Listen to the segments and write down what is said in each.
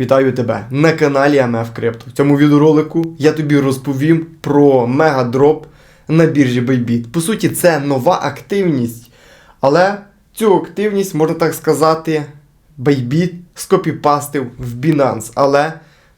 Вітаю тебе на каналі АМФ Крипто. В цьому відеоролику я тобі розповім про мегадроп на біржі Bybit. По суті, це нова активність, але цю активність, можна так сказати, Bybit скопіпастив в Binance. Але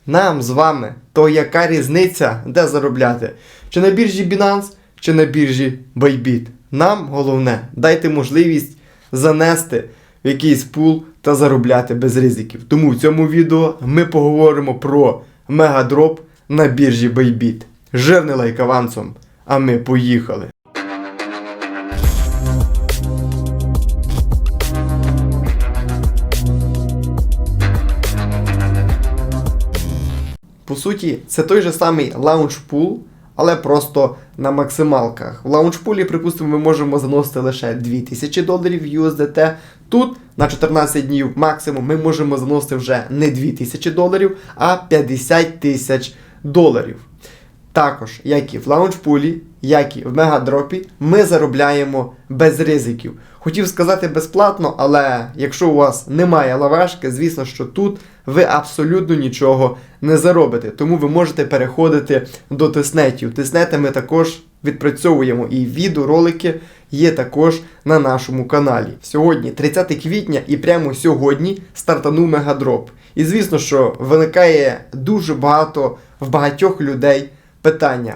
нам з вами, то яка різниця, де заробляти? Чи на біржі Binance, чи на біржі Bybit? Нам головне, дайте можливість занести в якийсь пул та заробляти без ризиків. Тому в цьому відео ми поговоримо про мегадроп на біржі Bybit. Жирний лайк авансом, а ми поїхали. По суті, це той же самий лаунчпул, але просто на максималках. В лаунчпулі, припустимо, ми можемо заносити лише 2000 доларів USDT. Тут на 14 днів максимум ми можемо заносити вже не 2000 доларів, а 50 тисяч доларів. Також, як і в лаунчпулі, як і в мегадропі, ми заробляємо без ризиків. Хотів сказати безплатно, але якщо у вас немає лавашки, звісно, що тут ви абсолютно нічого не заробите. Тому ви можете переходити до тиснетів. Тиснети ми також відпрацьовуємо, і відеоролики є також на нашому каналі. Сьогодні 30 квітня, і прямо сьогодні стартанув мегадроп. І звісно, що виникає дуже багато в багатьох людей питання.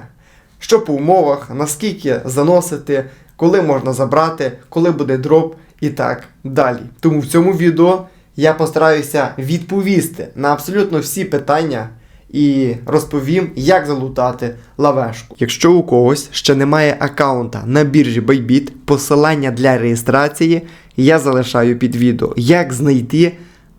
Що по умовах, наскільки заносити, коли можна забрати, коли буде дроп і так далі. Тому в цьому відео я постараюся відповісти на абсолютно всі питання і розповім, як залутати лавешку. Якщо у когось ще немає аккаунта на біржі Bybit, посилання для реєстрації я залишаю під відео. Як знайти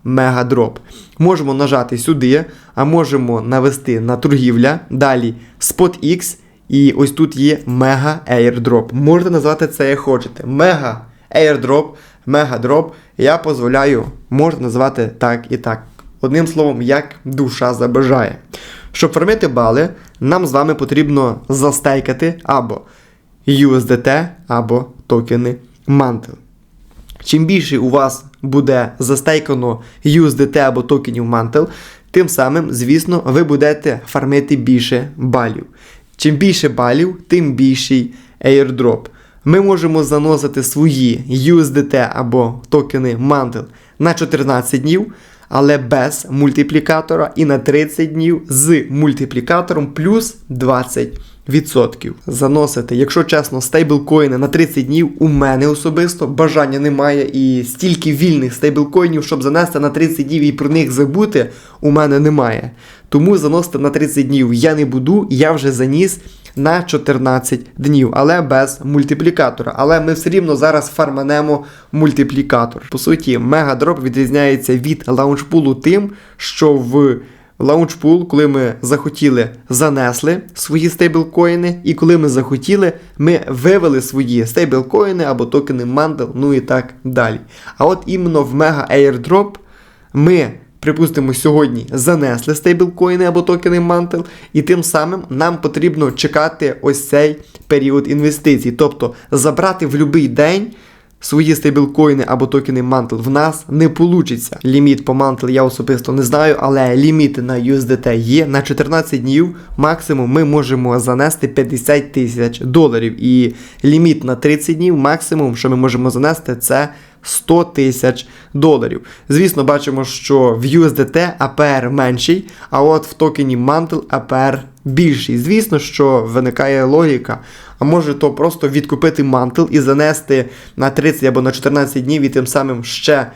мегадроп. Можемо нажати сюди, а можемо навести на торгівля, далі SpotX, і ось тут є Мега Airdrop. Можете назвати це як хочете. Мега Airdrop, Мегадроп. Я дозволяю, можна назвати так і так. Одним словом, як душа забажає. Щоб фармити бали, нам з вами потрібно застейкати або USDT, або токени Mantle. Чим більше у вас буде застейкано USDT або токенів Mantle, тим самим, звісно, ви будете фармити більше балів. Чим більше балів, тим більший airdrop. Ми можемо заносити свої USDT або токени Mantle на 14 днів, але без мультиплікатора і на 30 днів з мультиплікатором плюс 20%. Заносити, якщо чесно, стейблкоїни на 30 днів у мене особисто бажання немає і стільки вільних стейблкоїнів, щоб занести на 30 днів і про них забути, у мене немає. Тому заносити на 30 днів я не буду, я вже заніс на 14 днів, але без мультиплікатора. Але ми все рівно зараз фарманемо мультиплікатор. По суті, мегадроп відрізняється від лаунчпулу тим, що в лаунчпул, коли ми захотіли, занесли свої стейблкоїни, і коли ми захотіли, ми вивели свої стейблкоїни або токени Mandel, ну і так далі. А от іменно в Airdrop ми припустимо, сьогодні занесли стейблкоїни або токени Mantle, і тим самим нам потрібно чекати ось цей період інвестицій. Тобто забрати в будь-який день. Свої стейблкоїни або токени Mantle в нас не вийде. Ліміт по Mantle я особисто не знаю, але ліміти на USDT є. На 14 днів максимум ми можемо занести 50 тисяч доларів. І ліміт на 30 днів максимум, що ми можемо занести, це 100 тисяч доларів. Звісно, бачимо, що в USDT APR менший, а от в токені Mantle APR більший. Звісно, що виникає логіка. А може то просто відкупити мантл і занести на 30 або на 14 днів і тим самим ще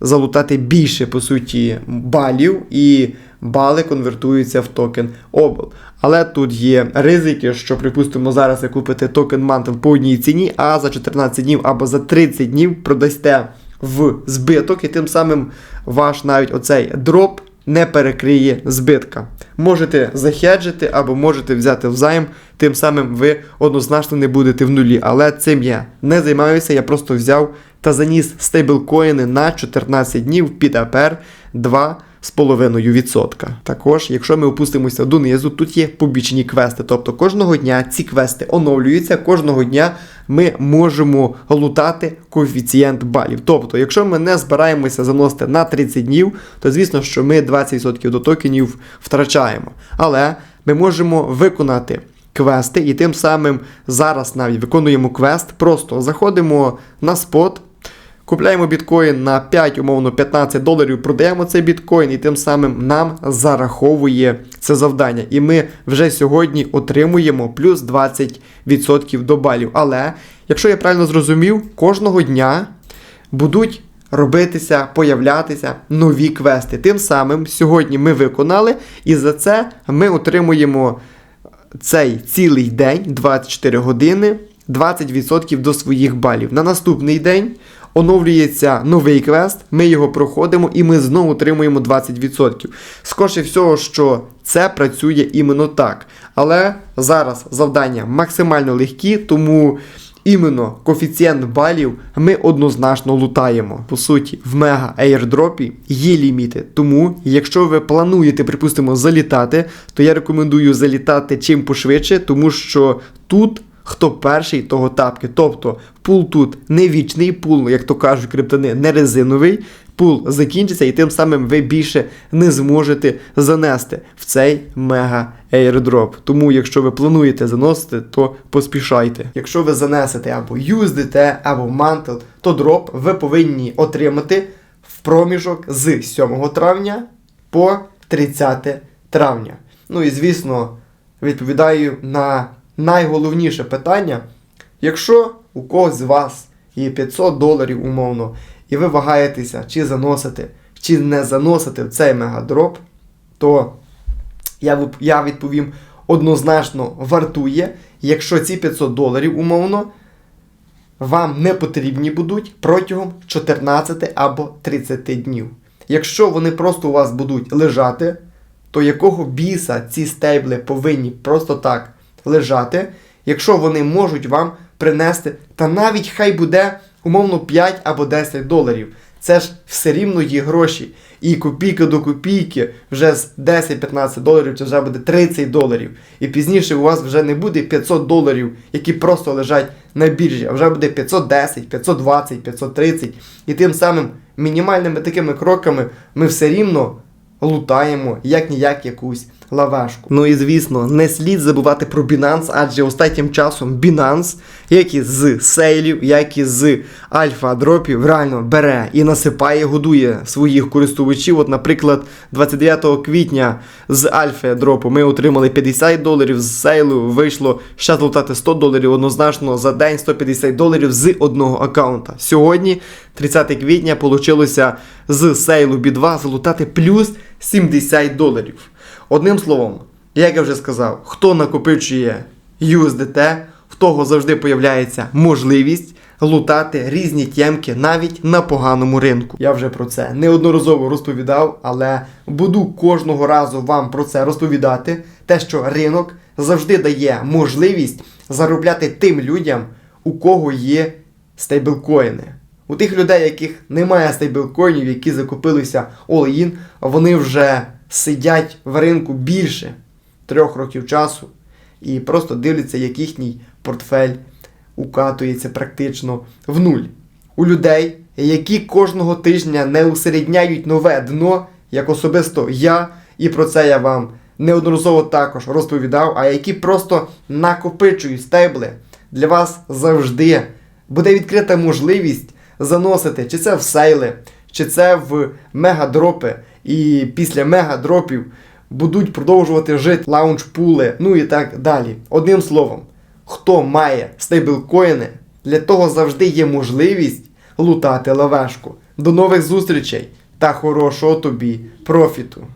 залутати більше, по суті, балів, і бали конвертуються в токен обл. Але тут є ризики, що, припустимо, зараз ви купите токен мантл по одній ціні, а за 14 днів або за 30 днів продасте в збиток, і тим самим ваш навіть оцей дроп не перекриє збитка. Можете захеджити або можете взяти взайм, тим самим ви однозначно не будете в нулі. Але цим я не займаюся, я просто взяв та заніс стейблкоїни на 14 днів під APR 2 2,5%. Також, якщо ми опустимося донизу, тут є побічні квести. Тобто кожного дня ці квести оновлюються, кожного дня ми можемо лутати коефіцієнт балів. Тобто, якщо ми не збираємося заносити на 30 днів, то звісно, що ми 20% до токенів втрачаємо. Але ми можемо виконати квести, і тим самим зараз навіть виконуємо квест, просто заходимо на спот. Купляємо біткоін на 5, умовно 15 доларів, продаємо цей біткоін, і тим самим нам зараховує це завдання. І ми вже сьогодні отримуємо плюс 20% до балів. Але, якщо я правильно зрозумів, кожного дня будуть робитися, появлятися нові квести. Тим самим сьогодні ми виконали, і за це ми отримуємо цей цілий день, 24 години, 20% до своїх балів. На наступний день оновлюється новий квест, ми його проходимо і ми знову отримуємо 20%. Скоріше всього, що це працює іменно так. Але зараз завдання максимально легкі, тому. Іменно коефіцієнт балів ми однозначно лутаємо. По суті, в мега airdropі є ліміти. Тому, якщо ви плануєте, припустимо, залітати, то я рекомендую залітати чим пошвидше, тому що тут. Хто перший, того тапки. Тобто пул тут не вічний, пул, як то кажуть криптони, не резиновий. Пул закінчиться, і тим самим ви більше не зможете занести в цей мега airdrop. Тому, якщо ви плануєте заносити, то поспішайте. Якщо ви занесете або USDT, або Mantle, то дроп ви повинні отримати в проміжок з 7 травня по 30 травня. Ну і звісно, відповідаю на найголовніше питання. Якщо у когось з вас є 500 доларів умовно, і ви вагаєтеся, чи заносити, чи не заносити в цей мегадроп, то я, я відповім однозначно вартує, якщо ці 500 доларів умовно вам не потрібні будуть протягом 14 або 30 днів. Якщо вони просто у вас будуть лежати, то якого біса ці стейбли повинні просто так лежати, якщо вони можуть вам принести, та навіть хай буде умовно 5 або 10 доларів. Це ж все рівно є гроші. І копійка до копійки вже з 10-15 доларів це вже буде 30 доларів. І пізніше у вас вже не буде 500 доларів, які просто лежать на біржі, а вже буде 510, 520, 530. І тим самим мінімальними такими кроками ми все рівно лутаємо як ніяк якусь лавашку. Ну і звісно, не слід забувати про Binance, адже останнім часом Binance, як і з сейлів, як і з альфа-дропів, реально бере і насипає, годує своїх користувачів. От, наприклад, 29 квітня з альфа-дропу ми отримали 50 доларів, з сейлу вийшло ще злутати 100 доларів однозначно за день 150 доларів з одного аккаунта. Сьогодні, 30 квітня, вийшло з сейлу B2 залутати плюс 70 доларів. Одним словом, як я вже сказав, хто накопичує USDT, в того завжди появляється можливість лутати різні тємки навіть на поганому ринку. Я вже про це неодноразово розповідав, але буду кожного разу вам про це розповідати. Те, що ринок завжди дає можливість заробляти тим людям, у кого є стейблкоїни. У тих людей, яких немає стейблкоїнів, які закупилися all-in, вони вже сидять в ринку більше трьох років часу і просто дивляться, як їхній портфель укатується практично в нуль. У людей, які кожного тижня не усередняють нове дно, як особисто я, і про це я вам неодноразово також розповідав, а які просто накопичують стейбли, для вас завжди буде відкрита можливість заносити чи це в сейли, чи це в мегадропи, і після мегадропів будуть продовжувати жити лаунчпули, ну і так далі. Одним словом, хто має стейблкоїни, для того завжди є можливість лутати лавешку. До нових зустрічей та хорошого тобі профіту!